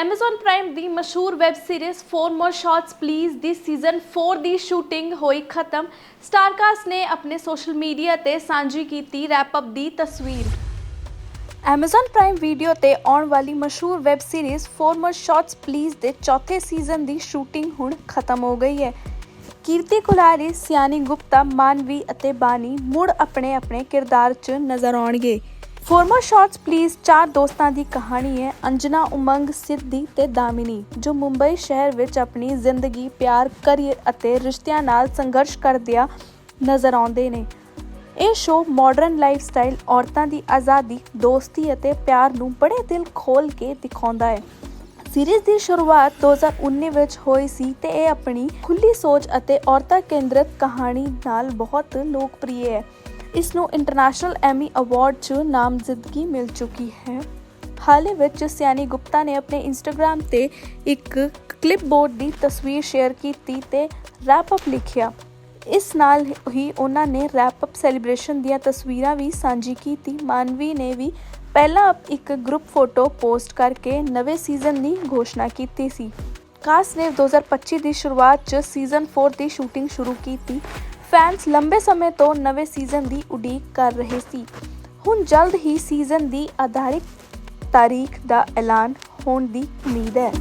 Amazon Prime ਦੀ ਮਸ਼ਹੂਰ web series 4 more Shots please the season 4 ਦੀ ਸ਼ੂਟਿੰਗ ਹੋਈ ਖਤਮ। ਸਟਾਰਕਾਸਟ ਨੇ ਆਪਣੇ ਸੋਸ਼ਲ ਮੀਡੀਆ ਤੇ ਸਾਂਝੀ ਕੀਤੀ ਰੈਪ ਅਪ ਦੀ ਤਸਵੀਰ। Amazon Prime Video ਤੇ ਆਉਣ ਵਾਲੀ ਮਸ਼ਹੂਰ web series 4 more Shots please ਦੇ ਚੌਥੇ ਸੀਜ਼ਨ ਦੀ ਸ਼ੂਟਿੰਗ ਹੁਣ ਖਤਮ ਹੋ ਗਈ ਹੈ। ਕੀਰਤੀ ਕੁਲਾਰੀ ਸਿਆਨੀ ਗੁਪਤਾ, ਮਾਨਵੀ ਅਤੇ ਬਾਨੀ ਮੁੜ ਆਪਣੇ ਆਪਣੇ ਕਿਰਦਾਰ 'ਚ ਨਜ਼ਰ ਆਉਣਗੇ। ਫੋਰਮਰ ਸ਼ਾਟਸ ਪਲੀਜ਼ ਚਾਰ ਦੋਸਤਾਂ ਦੀ ਕਹਾਣੀ ਹੈ ਅੰਜਨਾ ਉਮੰਗ, ਸਿੱਧੀ ਤੇ ਦਾਮਿਨੀ, ਜੋ ਮੁੰਬਈ ਸ਼ਹਿਰ ਵਿੱਚ ਆਪਣੀ ਜ਼ਿੰਦਗੀ, ਪਿਆਰ, ਕਰੀਅਰ ਅਤੇ ਰਿਸ਼ਤਿਆਂ ਨਾਲ ਸੰਘਰਸ਼ ਕਰਦਿਆਂ ਨਜ਼ਰ ਆਉਂਦੇ ਨੇ। ਇਹ ਸ਼ੋਅ ਮਾਡਰਨ ਲਾਈਫਸਟਾਈਲ ਔਰਤਾਂ ਦੀ ਆਜ਼ਾਦੀ, ਦੋਸਤੀ ਅਤੇ ਪਿਆਰ ਨੂੰ ਬੜੇ ਦਿਲ ਖੋਲ ਕੇ ਦਿਖਾਉਂਦਾ ਹੈ। ਸੀਰੀਜ਼ ਦੀ ਸ਼ੁਰੂਆਤ 2019 ਵਿੱਚ ਹੋਈ ਸੀ ਤੇ ਇਹ ਆਪਣੀ ਖੁੱਲੀ ਸੋਚ ਅਤੇ ਔਰਤਾਂ ਕੇਂਦਰਿਤ ਕਹਾਣੀ ਨਾਲ ਬਹੁਤ ਲੋਕਪ੍ਰਿਯ ਹੈ। ਇਸ ਨੂੰ ਇੰਟਰਨੈਸ਼ਨਲ ਐਮੀ ਅਵਾਰਡ 'ਚ ਨਾਮਜ਼ਦਗੀ ਮਿਲ ਚੁੱਕੀ ਹੈ। ਹਾਲ ਹੀ ਵਿੱਚ ਸਿਆਨੀ ਗੁਪਤਾ ਨੇ ਆਪਣੇ ਇੰਸਟਾਗ੍ਰam ਤੇ ਇੱਕ ਕਲਿੱਪਬੋਰਡ ਦੀ ਤਸਵੀਰ ਸ਼ੇਅਰ ਕੀਤੀ ਤੇ ਰੈਪ ਅਪ ਲਿਖਿਆ। ਇਸ ਨਾਲ ਹੀ ਉਹਨਾਂ ਨੇ ਰੈਪ ਅਪ ਸੈਲੀਬ੍ਰੇਸ਼ਨ ਦੀਆਂ ਤਸਵੀਰਾਂ ਵੀ ਸਾਂਝੀ ਕੀਤੀ। ਮਾਨਵੀ ਨੇ ਵੀ ਪਹਿਲਾਂ ਇੱਕ ਗਰੁੱਪ ਫੋਟੋ ਪੋਸਟ ਕਰਕੇ ਨਵੇਂ ਸੀਜ਼ਨ ਦੀ ਘੋਸ਼ਣਾ ਕੀਤੀ ਸੀ। ਕਾਸ ਨੇ 2025 ਦੀ ਸ਼ੁਰੂਆਤ 'ਚ ਸੀਜ਼ਨ 4 ਦੀ ਸ਼ੂਟਿੰਗ ਸ਼ੁਰੂ ਕੀਤੀ। ਫੈਨਸ ਲੰਬੇ ਸਮੇਂ ਤੋਂ ਨਵੇਂ ਸੀਜ਼ਨ ਦੀ ਉਡੀਕ ਕਰ ਰਹੇ ਸੀ। ਹੁਣ ਜਲਦ ਹੀ ਸੀਜ਼ਨ ਦੀ ਆਧਾਰਿਤ ਤਾਰੀਖ ਦਾ ਐਲਾਨ ਹੋਣ ਦੀ ਉਮੀਦ ਹੈ।